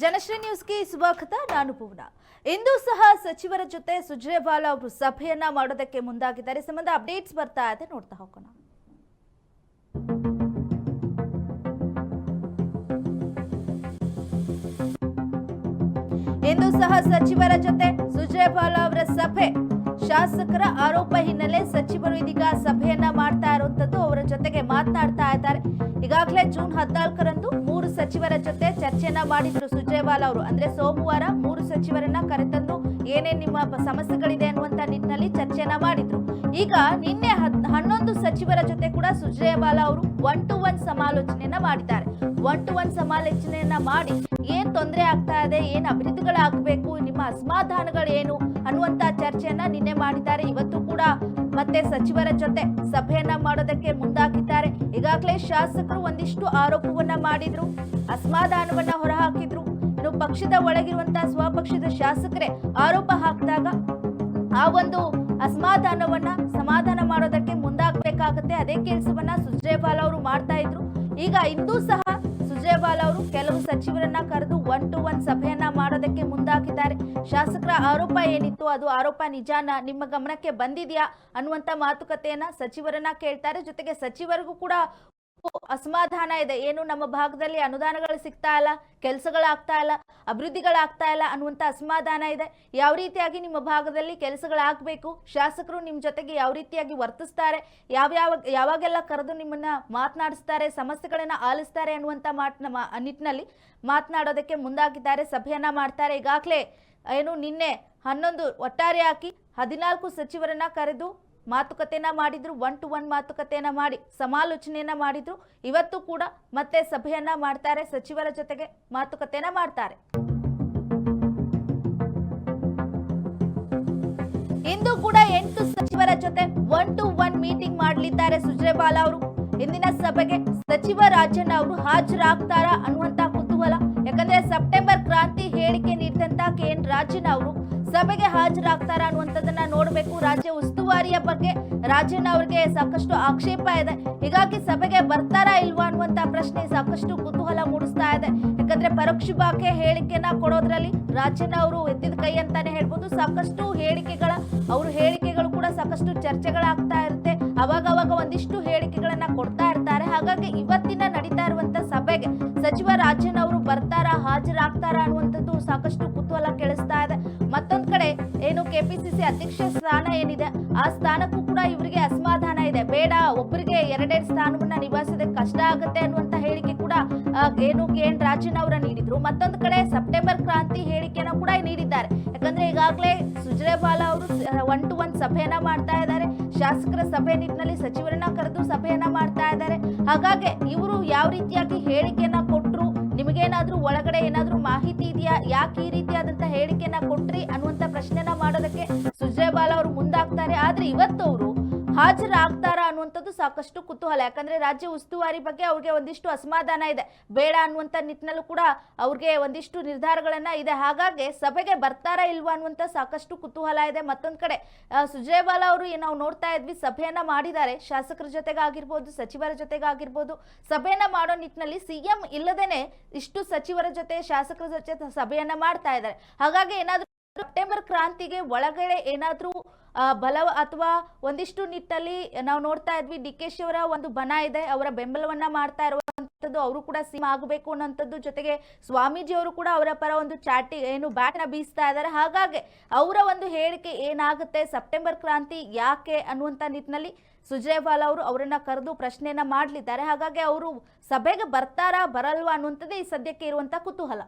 ಜನಶ್ರೀ ನ್ಯೂಸ್ಗೆ ಸ್ವಾಗತ, ನಾನು ಪೂರ್ಣ. ಇಂದು ಸಹ ಸಚಿವರ ಜೊತೆ ಸುಜ್ರೇವಾಲಾ ಅವರು ಸಭೆಯನ್ನ ಮಾಡೋದಕ್ಕೆ ಮುಂದಾಗಿದ್ದಾರೆ. ಸಂಬಂಧ ಅಪ್ಡೇಟ್ಸ್ ಬರ್ತಾ ಇದೆ, ನೋಡ್ತಾ ಹೋಗೋಣ. ಇಂದು ಸಹ ಸಚಿವರ ಜೊತೆ ಸುಜ್ರೇವಾಲಾ ಅವರ ಸಭೆ. ಶಾಸಕರ ಆರೋಪ ಹಿನ್ನೆಲೆ ಸಚಿವರು ಇದೀಗ ಸಭೆಯನ್ನ ಮಾಡ್ತಾ ಇರುವಂತದ್ದು ಅವರ ಜೊತೆಗೆ ಮಾತನಾಡ್ತಾ ಇದ್ದಾರೆ. ಈಗಾಗಲೇ ಜೂನ್ ಹದಿನಾಲ್ಕರಂದು ಮೂರು ಸಚಿವರ ಜೊತೆ ಚರ್ಚೆಯನ್ನ ಮಾಡಿದ್ರು ಸುಜೇವಾಲ ಅವರು. ಅಂದ್ರೆ ಸೋಮವಾರ ಮೂರು ಸಚಿವರನ್ನ ಕರೆತಂದು ಏನೇನ್ ನಿಮ್ಮ ಸಮಸ್ಯೆಗಳಿದೆ ಅನ್ನುವಂತ ನಿಟ್ಟಿನಲ್ಲಿ ಚರ್ಚೆಯನ್ನ ಮಾಡಿದ್ರು. ಈಗ ನಿನ್ನೆ ಹನ್ನೊಂದು ಸಚಿವರ ಜೊತೆ ಕೂಡ ಸುಜೇವಾಲ ಅವರು ಒನ್ ಟು ಒನ್ ಸಮಾಲೋಚನೆಯನ್ನ ಮಾಡಿದ್ದಾರೆ. ಒನ್ ಟು ಒನ್ ಸಮಾಲೋಚನೆಯನ್ನ ಮಾಡಿ ಏನ್ ತೊಂದರೆ ಆಗ್ತಾ ಇದೆ, ಏನ್ ಅಭಿವೃದ್ಧಿಗಳಾಗಬೇಕು, ನಿಮ್ಮ ಅಸಮಾಧಾನಗಳೇನು ಅನ್ನುವಂತ ಚರ್ಚೆಯನ್ನ ನಿನ್ನೆ ಮಾಡಿದ್ದಾರೆ. ಇವತ್ತು ಕೂಡ ಮತ್ತೆ ಸಚಿವರ ಜೊತೆ ಸಭೆಯನ್ನ ಮಾಡೋದಕ್ಕೆ ಮುಂದಾಗಿದ್ದಾರೆ. ಈಗಾಗಲೇ ಶಾಸಕರು ಒಂದಿಷ್ಟು ಆರೋಪವನ್ನ ಮಾಡಿದ್ರು, ಅಸಮಾಧಾನವನ್ನ ಹೊರಹಾಕಿದ್ರು. ಇನ್ನು ಪಕ್ಷದ ಒಳಗಿರುವಂತಹ ಸ್ವಪಕ್ಷದ ಶಾಸಕರೇ ಆರೋಪ ಹಾಕಿದಾಗ ಆ ಒಂದು ಅಸಮಾಧಾನವನ್ನ ಸಮಾಧಾನ ಮಾಡೋದಕ್ಕೆ ಮುಂದಾಗಬೇಕಾಗತ್ತೆ. ಅದೇ ಕೆಲಸವನ್ನ ಸುಜ್ರೇವಾಲ್ ಅವರು ಮಾಡ್ತಾ ಇದ್ರು. ಈಗ ಇಂದು ಸಹ ಸುಜ್ರೇವಾಲ್ ಅವರು ಕೆಲವು ಸಚಿವರನ್ನ ಕರೆದು ಒನ್ ಟು ಒನ್ ಸಭೆಯನ್ನ ಮಾಡೋದಕ್ಕೆ ಮುಂದಾಗಿದ್ದಾರೆ. ಶಾಸಕರ ಆರೋಪ ಏನಿತ್ತು? ಅದು ಆರೋಪ ನಿಜಾನ? ನಿಮ್ಮ ಗಮನಕ್ಕೆ ಬಂದಿದೆಯಾ? ಅನ್ನುವಂತ ಮಾತುಕತೆಯನ್ನ ಸಚಿವರನ್ನ ಕೇಳ್ತಾರೆ. ಜೊತೆಗೆ ಸಚಿವರಿಗೂ ಕೂಡ ಅಸಮಾಧಾನ ಇದೆ. ಏನು ನಮ್ಮ ಭಾಗದಲ್ಲಿ ಅನುದಾನಗಳು ಸಿಗ್ತಾ ಇಲ್ಲ, ಕೆಲಸಗಳಾಗ್ತಾ ಇಲ್ಲ, ಅಭಿವೃದ್ಧಿಗಳಾಗ್ತಾ ಇಲ್ಲ ಅನ್ನುವಂಥ ಅಸಮಾಧಾನ ಇದೆ. ಯಾವ ರೀತಿಯಾಗಿ ನಿಮ್ಮ ಭಾಗದಲ್ಲಿ ಕೆಲಸಗಳಾಗಬೇಕು, ಶಾಸಕರು ನಿಮ್ಮ ಜೊತೆಗೆ ಯಾವ ರೀತಿಯಾಗಿ ವರ್ತಿಸ್ತಾರೆ ಯಾವ್ಯಾವ ಯಾವಾಗೆಲ್ಲ ಕರೆದು ನಿಮ್ಮನ್ನ ಮಾತನಾಡಿಸ್ತಾರೆ, ಸಮಸ್ಯೆಗಳನ್ನ ಆಲಿಸ್ತಾರೆ ಅನ್ನುವಂಥ ಮಾತನ್ನ ಮಾ- ನಿಟ್ಟಿನಲ್ಲಿ ಮಾತನಾಡೋದಕ್ಕೆ ಮುಂದಾಗಿದ್ದಾರೆ, ಸಭೆಯನ್ನ ಮಾಡ್ತಾರೆ. ಈಗಾಗಲೇ ಏನು ನಿನ್ನೆ ಹನ್ನೊಂದು ಒಟ್ಟಾರೆ ಹಾಕಿ ಹದಿನಾಲ್ಕು ಸಚಿವರನ್ನ ಕರೆದು ಮಾತುಕತೆಯನ್ನ ಮಾಡಿದ್ರು ಒನ್ ಟು ಒನ್ ಮಾತುಕತೆಯನ್ನ ಮಾಡಿ ಸಮಾಲೋಚನೆಯನ್ನ ಮಾಡಿದ್ರು. ಇವತ್ತು ಕೂಡ ಮತ್ತೆ ಸಭೆಯನ್ನ ಮಾಡ್ತಾರೆ, ಸಚಿವರ ಜೊತೆಗೆ ಮಾತುಕತೆಯನ್ನ ಮಾಡ್ತಾರೆ. ಇಂದು ಕೂಡ ಎಂಟು ಸಚಿವರ ಜೊತೆ ಒನ್ ಟು ಒನ್ ಮೀಟಿಂಗ್ ಮಾಡಲಿದ್ದಾರೆ ಸುಜ್ರೇವಾಲಾ ಅವರು. ಇಂದಿನ ಸಭೆಗೆ ಸಚಿವ ರಾಜಣ್ಣ ಅವರು ಹಾಜರಾಗ್ತಾರಾ ಅನ್ನುವಂತ ಕುತೂಹಲ. ಯಾಕಂದ್ರೆ ಸೆಪ್ಟೆಂಬರ್ ಕ್ರಾಂತಿ ಹೇಳಿಕೆ ನೀಡಿದಂತ ಕೆ ಎನ್ ರಾಜಣ್ಣ ಅವರು ಸಭೆಗೆ ಹಾಜರಾಗ್ತಾರಾ ಅನ್ನುವಂಥದ್ದನ್ನ ನೋಡಬೇಕು. ರಾಜ್ಯ ಉಸ್ತುವಾರಿಯ ಬಗ್ಗೆ ರಾಜಣ್ಣ ಅವರಿಗೆ ಸಾಕಷ್ಟು ಆಕ್ಷೇಪ ಇದೆ. ಹೀಗಾಗಿ ಸಭೆಗೆ ಬರ್ತಾರಾ ಇಲ್ವಾ ಅನ್ನುವಂತ ಪ್ರಶ್ನೆ ಸಾಕಷ್ಟು ಕುತೂಹಲ ಮೂಡಿಸ್ತಾ ಇದೆ. ಯಾಕಂದ್ರೆ ಪರೋಕ್ಷವಾಗಿ ಹೇಳಿಕೆನ ಕೊಡೋದ್ರಲ್ಲಿ ರಾಜಣ್ಣ ಅವರು ಎತ್ತಿದ ಕೈ ಅಂತಾನೆ ಹೇಳ್ಬೋದು. ಸಾಕಷ್ಟು ಹೇಳಿಕೆಗಳ, ಅವ್ರ ಹೇಳಿಕೆಗಳು ಕೂಡ ಸಾಕಷ್ಟು ಚರ್ಚೆಗಳಾಗ್ತಾ ಇರುತ್ತೆ. ಅವಾಗ ಅವಾಗ ಒಂದಿಷ್ಟು ಹೇಳಿಕೆಗಳನ್ನ ಕೊಡ್ತಾ ಇರ್ತಾರೆ. ಹಾಗಾಗಿ ಇವತ್ತಿನ ನಡೀತಾ ಇರುವಂತ ಸಭೆಗೆ ಸಚಿವ ರಾಜನ್ ಅವರು ಬರ್ತಾರಾ, ಹಾಜರಾಗ್ತಾರಾ ಅನ್ನುವಂಥದ್ದು ಸಾಕಷ್ಟು ಕುತೂಹಲ ಕೆಳಿಸ್ತಾ ಕೆಪಿಸಿಸಿ ಅಧ್ಯಕ್ಷ ಸ್ಥಾನ ಏನಿದೆ, ಆ ಸ್ಥಾನಕ್ಕೂ ಕೂಡ ಇವರಿಗೆ ಅಸಮಾಧಾನ ಇದೆ. ಬೇಡ ಒಬ್ಬರಿಗೆ ಎರಡೆರಡು ಸ್ಥಾನವನ್ನ ನಿಭಾಯಿಸೋದಕ್ಕೆ ಕಷ್ಟ ಆಗುತ್ತೆ ಅನ್ನುವಂತ ಹೇಳಿಕೆ ಕೂಡ ಏನು ಎನ್ ರಾಜನ್ ಅವರ ನೀಡಿದ್ರು. ಮತ್ತೊಂದು ಕಡೆ ಸೆಪ್ಟೆಂಬರ್ ಕ್ರಾಂತಿ ಹೇಳಿಕೆನ ಕೂಡ ನೀಡಿದ್ದಾರೆ. ಯಾಕಂದ್ರೆ ಈಗಾಗಲೇ ಸುಜ್ರೇವಾಲ ಅವರು ಒನ್ ಟು ಒನ್ ಸಭೆಯನ್ನ ಮಾಡ್ತಾ ಇದ್ದಾರೆ. ಶಾಸಕರ ಸಭೆ ನಿಟ್ಟಿನಲ್ಲಿ ಸಚಿವರನ್ನ ಕರೆದು ಸಭೆಯನ್ನ ಮಾಡ್ತಾ ಇದ್ದಾರೆ. ಹಾಗಾಗಿ ಇವರು ಯಾವ ರೀತಿಯಾಗಿ ಹೇಳಿಕೆಯನ್ನ ಕೊಟ್ಟರು ನಿಮಗೇನಾದ್ರೂ ಒಳಗಡೆ ಏನಾದ್ರೂ ಮಾಹಿತಿ ಇದೆಯಾ? ಯಾಕೆ ಈ ರೀತಿಯಾದಂತ ಹೇಳಿಕೆಯನ್ನ ಕೊಟ್ರಿ ಅನ್ನುವಂತ ಪ್ರಶ್ನೆನ ಮಾಡೋದಕ್ಕೆ ಸುಜ್ರೇವಾಲಾ ಅವರು ಮುಂದಾಗ್ತಾರೆ. ಆದ್ರೆ ಇವತ್ತು ಅವರು ಹಾಜರಾಗ್ತಾರಾ ಅನ್ನುವಂಥದ್ದು ಸಾಕಷ್ಟು ಕುತೂಹಲ. ಯಾಕಂದ್ರೆ ರಾಜ್ಯ ಉಸ್ತುವಾರಿ ಬಗ್ಗೆ ಅವ್ರಿಗೆ ಒಂದಿಷ್ಟು ಅಸಮಾಧಾನ ಇದೆ. ಬೇಡ ಅನ್ನುವಂಥ ನಿಟ್ಟಿನಲ್ಲೂ ಕೂಡ ಅವ್ರಿಗೆ ಒಂದಿಷ್ಟು ನಿರ್ಧಾರಗಳನ್ನ ಇದೆ. ಹಾಗಾಗಿ ಸಭೆಗೆ ಬರ್ತಾರಾ ಇಲ್ವಾ ಅನ್ನುವಂಥ ಸಾಕಷ್ಟು ಕುತೂಹಲ ಇದೆ. ಮತ್ತೊಂದ್ ಕಡೆ ಅವರು ಅವರು ನಾವು ನೋಡ್ತಾ ಇದ್ವಿ, ಸಭೆಯನ್ನ ಮಾಡಿದ್ದಾರೆ. ಶಾಸಕರ ಜೊತೆಗಾಗಿರ್ಬೋದು, ಸಚಿವರ ಜೊತೆಗಾಗಿರ್ಬೋದು. ಸಭೆಯನ್ನ ಮಾಡೋ ನಿಟ್ಟಿನಲ್ಲಿ ಸಿಎಂ ಇಲ್ಲದೇನೆ ಇಷ್ಟು ಸಚಿವರ ಜೊತೆ, ಶಾಸಕರ ಜೊತೆ ಸಭೆಯನ್ನ ಮಾಡ್ತಾ ಇದ್ದಾರೆ. ಹಾಗಾಗಿ ಏನಾದ್ರೂ ಸೆಪ್ಟೆಂಬರ್ ಕ್ರಾಂತಿಗೆ ಒಳಗಡೆ ಏನಾದರೂ ಬಲ ಅಥವಾ ಒಂದಿಷ್ಟು ನಿಟ್ಟಲ್ಲಿ ನಾವು ನೋಡ್ತಾ ಇದ್ವಿ, ಡಿ ಕೆ ಶಿವರ ಒಂದು ಬನ ಇದೆ, ಅವರ ಬೆಂಬಲವನ್ನ ಮಾಡ್ತಾ ಇರುವಂತದ್ದು ಅವರು ಕೂಡ ಸಿಎಂ ಆಗಬೇಕು ಅನ್ನೋಂಥದ್ದು ಜೊತೆಗೆ ಸ್ವಾಮೀಜಿ ಅವರು ಕೂಡ ಅವರ ಪರ ಒಂದು ಚಾಟಿ, ಏನು ಬ್ಯಾಟ್ನ ಬೀಸ್ತಾ ಇದ್ದಾರೆ. ಹಾಗಾಗಿ ಅವರ ಒಂದು ಹೇಳಿಕೆ ಏನಾಗುತ್ತೆ, ಸೆಪ್ಟೆಂಬರ್ ಕ್ರಾಂತಿ ಯಾಕೆ ಅನ್ನುವಂಥ ನಿಟ್ಟಿನಲ್ಲಿ ಸುಜ್ರೇವಾಲಾ ಅವರು ಅವರನ್ನ ಕರೆದು ಪ್ರಶ್ನೆಯನ್ನ ಮಾಡಲಿದ್ದಾರೆ. ಹಾಗಾಗಿ ಅವರು ಸಭೆಗೆ ಬರ್ತಾರಾ, ಬರಲ್ವಾ ಅನ್ನುವಂಥದ್ದೇ ಈ ಸದ್ಯಕ್ಕೆ ಇರುವಂತ ಕುತೂಹಲ.